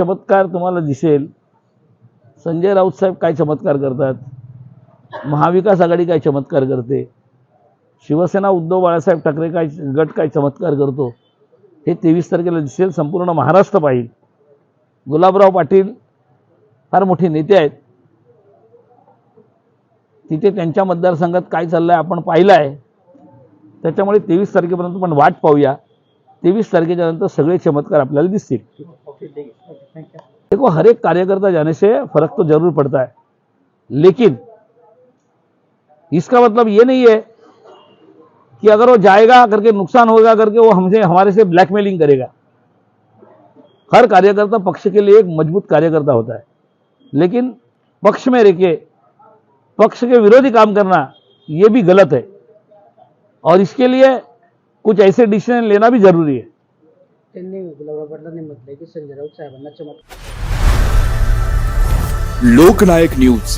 चमत्कार तुम्हाला दिसेल. संजय राऊत साहेब काय चमत्कार करतात? महाविकास आघाडी काय चमत्कार करते? शिवसेना उद्धव बाळासाहेब ठाकरे काय गट काय चमत्कार करतो? हे तेवीस तारखेला दिसेल संपूर्ण महाराष्ट्र पाहिल. गुलाबराव पाटील फार मोठे नेते आहेत. तिथे त्यांच्या मतदारसंघात काय चाललं आहे आपण पाहिलं आहे त्याच्यामुळे तेवीस तारखेपर्यंत पण वाट पाहूया. तेवीस तारखेच्या नंतर सगळे चमत्कार आपल्याला दिसतील. देखो, हर एक कार्यकर्ता जाने से फ़र्क तो ज़रूर पड़ता है, लेकिन इसका मतलब ये नहीं है कि अगर वो जाएगा करके नुकसान होगा करके वो हमसे, हमारे से ब्लैकमेलिंग करेगा। हर कार्यकर्ता पक्ष के लिए एक मज़बूत कार्यकर्ता होता है, लेकिन पक्ष में रह पक्ष के विरोधी काम करना ये भी गलत है। और इसके लिए कुछ ऐसे डिसीज़न लेना भी ज़रूरी है। त्यांनी गुलाबराव पाटलांनी म्हटलंय की संजय राऊत साहेबांना चमत्कार लोकनायक न्यूज.